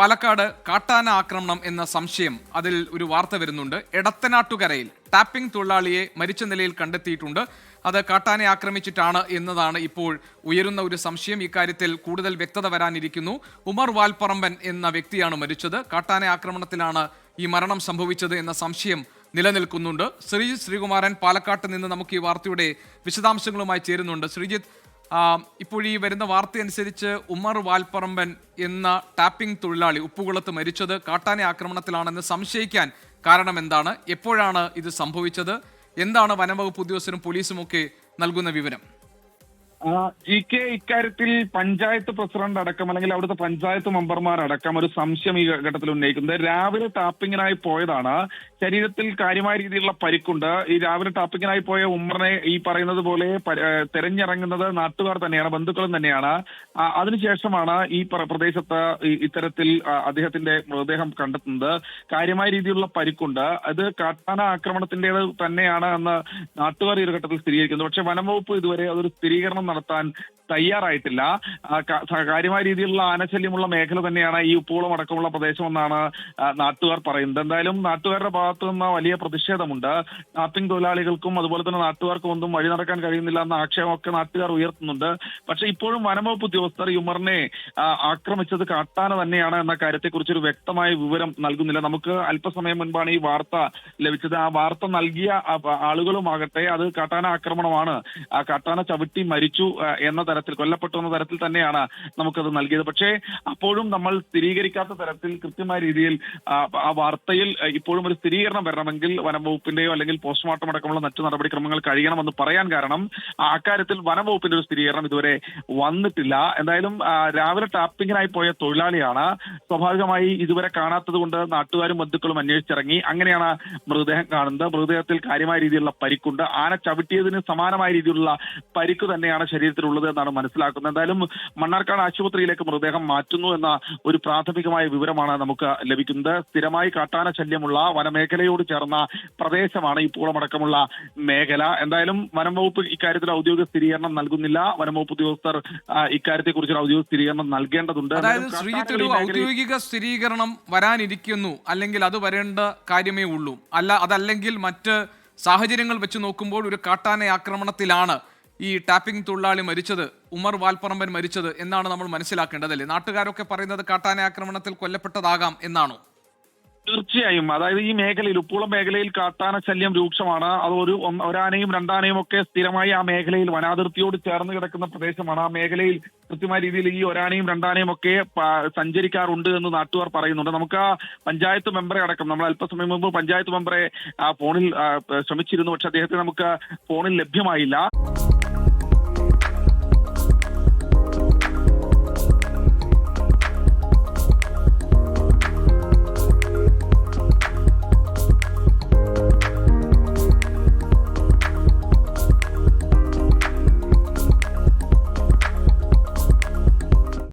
പാലക്കാട് കാട്ടാന ആക്രമണം എന്ന സംശയം അതിൽ ഒരു വാർത്ത വരുന്നുണ്ട്. എടത്തനാട്ടുകരയിൽ ടാപ്പിംഗ് തൊഴിലാളിയെ മരിച്ച നിലയിൽ കണ്ടെത്തിയിട്ടുണ്ട്. അത് കാട്ടാനെ ആക്രമിച്ചിട്ടാണ് എന്നതാണ് ഇപ്പോൾ ഉയരുന്ന ഒരു സംശയം. ഇക്കാര്യത്തിൽ കൂടുതൽ വ്യക്തത വരാനിരിക്കുന്നു. ഉമർ വാൽപ്പറമ്പൻ എന്ന വ്യക്തിയാണ് മരിച്ചത്. കാട്ടാന ആക്രമണത്തിലാണ് ഈ മരണം സംഭവിച്ചത് എന്ന സംശയം നിലനിൽക്കുന്നുണ്ട്. ശ്രീജിത്ത് ശ്രീകുമാരൻ പാലക്കാട്ട് നിന്ന് നമുക്ക് ഈ വാർത്തയുടെ വിശദാംശങ്ങളുമായി ചേരുന്നുണ്ട്. ശ്രീജിത്ത് ഇപ്പോൾ ഈ വരുന്ന വാർത്ത അനുസരിച്ച് ഉമർ വാൽപ്പറമ്പൻ എന്ന ടാപ്പിംഗ് തൊഴിലാളി ഉപ്പുകുളത്ത് മരിച്ചത് കാട്ടാന ആക്രമണത്തിലാണെന്ന് സംശയിക്കാൻ കാരണം എന്താണ്? എപ്പോഴാണ് ഇത് സംഭവിച്ചത്? എന്താണ് വനംവകുപ്പ് ഉദ്യോഗസ്ഥരും പോലീസുമൊക്കെ നൽകുന്ന വിവരം? ജി കെ ഇക്കാര്യത്തിൽ പഞ്ചായത്ത് പ്രസിഡന്റ് അടക്കം അല്ലെങ്കിൽ അവിടുത്തെ പഞ്ചായത്ത് മെമ്പർമാരടക്കം ഒരു സംശയം ഈ ഘട്ടത്തിൽ ഉന്നയിക്കുന്നത്. രാവിലെ ടാപ്പിങ്ങിനായി പോയതാണ്. ശരീരത്തിൽ കാര്യമായ രീതിയിലുള്ള പരിക്കുണ്ട്. ഈ രാവിലെ ടാപ്പിങ്ങിനായി പോയ ഉമ്മറിനെ ഈ പറയുന്നത് പോലെ തെരഞ്ഞിറങ്ങുന്നത് നാട്ടുകാർ തന്നെയാണ് ബന്ധുക്കളും തന്നെയാണ്. അതിനുശേഷമാണ് ഈ പ്ര- പ്രദേശത്ത് ഇത്തരത്തിൽ അദ്ദേഹത്തിന്റെ മൃതദേഹം കണ്ടെത്തുന്നത്. കാര്യമായ രീതിയിലുള്ള പരിക്കുണ്ട്. അത് കാട്ടാന ആക്രമണത്തിന്റേത് തന്നെയാണ് എന്ന് നാട്ടുകാർ ഈ ഘട്ടത്തിൽ സ്ഥിരീകരിക്കുന്നത് പക്ഷെ വനംവകുപ്പ് ഇതുവരെ അതൊരു സ്ഥിരീകരണം നടത്താൻ തയ്യാറായിട്ടില്ല. കാര്യമായ രീതിയിലുള്ള ആനശല്യമുള്ള മേഖല തന്നെയാണ് ഈ ഉപ്പുകുളം അടക്കമുള്ള പ്രദേശമെന്നാണ് നാട്ടുകാർ പറയുന്നത്. എന്തായാലും നാട്ടുകാരുടെ ഭാഗത്തു നിന്ന് വലിയ പ്രതിഷേധമുണ്ട്. ടാപ്പിംഗ് തൊഴിലാളികൾക്കും അതുപോലെ തന്നെ നാട്ടുകാർക്കും ഒന്നും വഴി നടക്കാൻ കഴിയുന്നില്ല എന്ന ആക്ഷേപമൊക്കെ നാട്ടുകാർ ഉയർത്തുന്നുണ്ട്. പക്ഷെ ഇപ്പോഴും വനംവകുപ്പ് ഉദ്യോഗസ്ഥർ ഈ ഉമറിനെ ആക്രമിച്ചത് കാട്ടാന തന്നെയാണ് എന്ന കാര്യത്തെക്കുറിച്ച് ഒരു വ്യക്തമായ വിവരം നൽകുന്നില്ല. നമുക്ക് അല്പസമയം മുൻപാണ് ഈ വാർത്ത ലഭിച്ചത്. ആ വാർത്ത നൽകിയ ആളുകളുമാകട്ടെ അത് കാട്ടാന ആക്രമണമാണ്. ആ കാട്ടാന ചവിട്ടി മരിച്ചു. ആ, എന്ന തരത്തിൽ കൊല്ലപ്പെട്ടു എന്ന തരത്തിൽ തന്നെയാണ് നമുക്കത് നൽകിയത്. പക്ഷേ അപ്പോഴും നമ്മൾ സ്ഥിരീകരിക്കാത്ത തരത്തിൽ കൃത്യമായ രീതിയിൽ ആ, വാർത്തയിൽ ഇപ്പോഴും ഒരു സ്ഥിരീകരണം വരണമെങ്കിൽ വനംവകുപ്പിന്റെയോ അല്ലെങ്കിൽ പോസ്റ്റ്മോർട്ടം അടക്കമുള്ള മറ്റു നടപടിക്രമങ്ങൾ കഴിയണമെന്ന് പറയാൻ കാരണം അക്കാര്യത്തിൽ വനംവകുപ്പിന്റെ ഒരു സ്ഥിരീകരണം ഇതുവരെ വന്നിട്ടില്ല. എന്തായാലും രാവിലെ ടാപ്പിങ്ങിനായി പോയ തൊഴിലാളിയാണ്. സ്വാഭാവികമായി ഇതുവരെ കാണാത്തത് കൊണ്ട് നാട്ടുകാരും ബന്ധുക്കളും അന്വേഷിച്ചിറങ്ങി. അങ്ങനെയാണ് മൃതദേഹം കാണുന്നത്. മൃതദേഹത്തിൽ കാര്യമായ രീതിയിലുള്ള പരിക്കുണ്ട്. ആന ചവിട്ടിയതിന് സമാനമായ രീതിയിലുള്ള പരിക്ക് തന്നെയാണ് ശരീരത്തിലുള്ളത് എന്നാണ് മനസ്സിലാക്കുന്നത്. എന്തായാലും മണ്ണാർക്കാട് ആശുപത്രിയിലേക്ക് മൃതദേഹം മാറ്റുന്നു എന്ന ഒരു പ്രാഥമികമായ വിവരമാണ് നമുക്ക് ലഭിക്കുന്നത്. സ്ഥിരമായി കാട്ടാന ശല്യമുള്ള വനമേഖലയോട് ചേർന്ന പ്രദേശമാണ് ഈ പൂളമടക്കമുള്ള മേഖല. എന്തായാലും വനം വകുപ്പ് ഇക്കാര്യത്തിൽ ഔദ്യോഗിക സ്ഥിരീകരണം നൽകുന്നില്ല. വനം വകുപ്പ് ഉദ്യോഗസ്ഥർ ഇക്കാര്യത്തെ കുറിച്ച് ഔദ്യോഗിക സ്ഥിരീകരണം നൽകേണ്ടതുണ്ട്. അതായത് ശ്രീജിത്ത് ഒരു ഔദ്യോഗിക സ്ഥിരീകരണം വരാനിരിക്കുന്നു. അല്ലെങ്കിൽ അത് വരേണ്ട കാര്യമേ ഉള്ളൂ. അല്ല അതല്ലെങ്കിൽ മറ്റ് സാഹചര്യങ്ങൾ വെച്ച് നോക്കുമ്പോൾ ഒരു കാട്ടാന ആക്രമണത്തിലാണ്. ഈ ടാപ്പിംഗ് തൊഴിലാളി മരിച്ചത് ഉമർ വാൽപ്പറമ്പൻ മരിച്ചത് എന്നാണ് നമ്മൾ മനസ്സിലാക്കേണ്ടതല്ലേ നാട്ടുകാരൊക്കെ പറയുന്നത് കാട്ടാന ആക്രമണത്തിൽ കൊല്ലപ്പെട്ടതാകാം എന്നാണോ? തീർച്ചയായും. അതായത് ഈ മേഖലയിൽ ഉപ്പുളം മേഖലയിൽ കാട്ടാന ശല്യം രൂക്ഷമാണ്. അത് ഒരു ഒരാനയും രണ്ടാനയും ഒക്കെ സ്ഥിരമായി ആ മേഖലയിൽ വനാതിർത്തിയോട് ചേർന്ന് കിടക്കുന്ന പ്രദേശമാണ്. ആ മേഖലയിൽ കൃത്യമായ രീതിയിൽ ഈ ഒരാനയും രണ്ടാനയും ഒക്കെ സഞ്ചരിക്കാറുണ്ട് എന്ന് നാട്ടുകാർ പറയുന്നുണ്ട്. നമുക്ക് ആ പഞ്ചായത്ത് മെമ്പറെ അടക്കം നമ്മൾ അല്പസമയം മുമ്പ് പഞ്ചായത്ത് മെമ്പറെ ഫോണിൽ ശ്രമിച്ചിരുന്നു. പക്ഷെ അദ്ദേഹത്തെ നമുക്ക് ഫോണിൽ ലഭ്യമായില്ല.